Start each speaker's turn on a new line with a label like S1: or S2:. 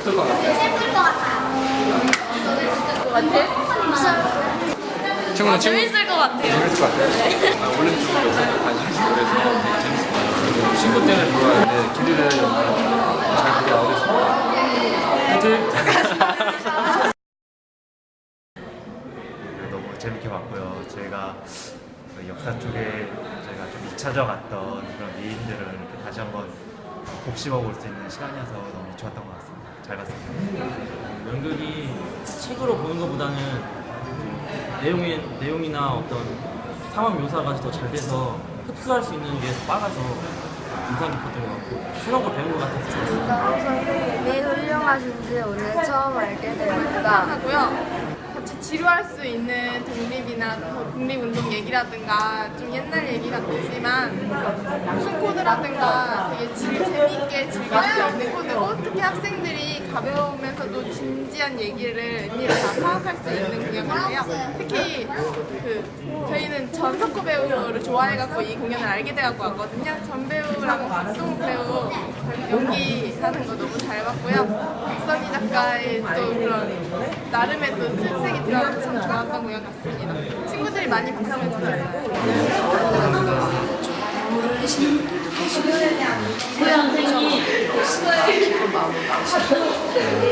S1: 어떨 것 같아요?
S2: 슬플 것 같아요.
S3: 것 같아?
S1: 친구는 친구
S3: 재밌을 것 같아요.
S1: 재밌을 것 같아요. 아, 올림픽 역사도 관심 있고 그래서 재밌을 것 같아요. 친구 때문에 좋아하는데 기대를 잘 보게 나오겠습니다. 화이팅!
S4: 너무 재밌게 봤고요. 저희가 그 역사 쪽에 저희가 좀 잊혀져 갔던 그런 미인들을 이렇게 다시 한번 곱씹어 볼 수 있는 시간이어서 너무 좋았던 것 같습니다. 잘 봤습니다.
S5: 연극이 책으로 보는 것보다는 내용이, 내용이나 어떤 상황 묘사가 더 잘 돼서 흡수할 수 있는 게더 빨라서 인상 깊었던 것 같고 새로운 걸 배운 것 같아서 좋았어요.
S6: 강 선생님이 훌륭하신지 오늘 처음 알게 되었다.
S3: 하고요. 같이 지루할 수 있는 독립이나 더 독립운동 얘기라든가 좀 옛날 얘기 같지만 무슨 코드라든가 되게 질- 재미있게 즐길 수 있는 코드고 특히 학생들이 가벼우면서도 진지한 얘기를 의미를 다 파악할 수 있는 공연인데요. 특히 그 저희는 전석구 배우를 좋아해갖고 이 공연을 알게 돼갖고 왔거든요. 전 배우랑 박동욱 배우 연기하는 거 너무 잘 봤고요. 박선희 작가의 또 그런 나름의 또 특색이 들어가서 참 좋았던 공연 같습니다. 친구들이 많이 봤으면 좋겠어요.
S6: 흘리시는 분들도 계시고 후회하는 표정을 기쁜 마음을 받으시고 Thank you.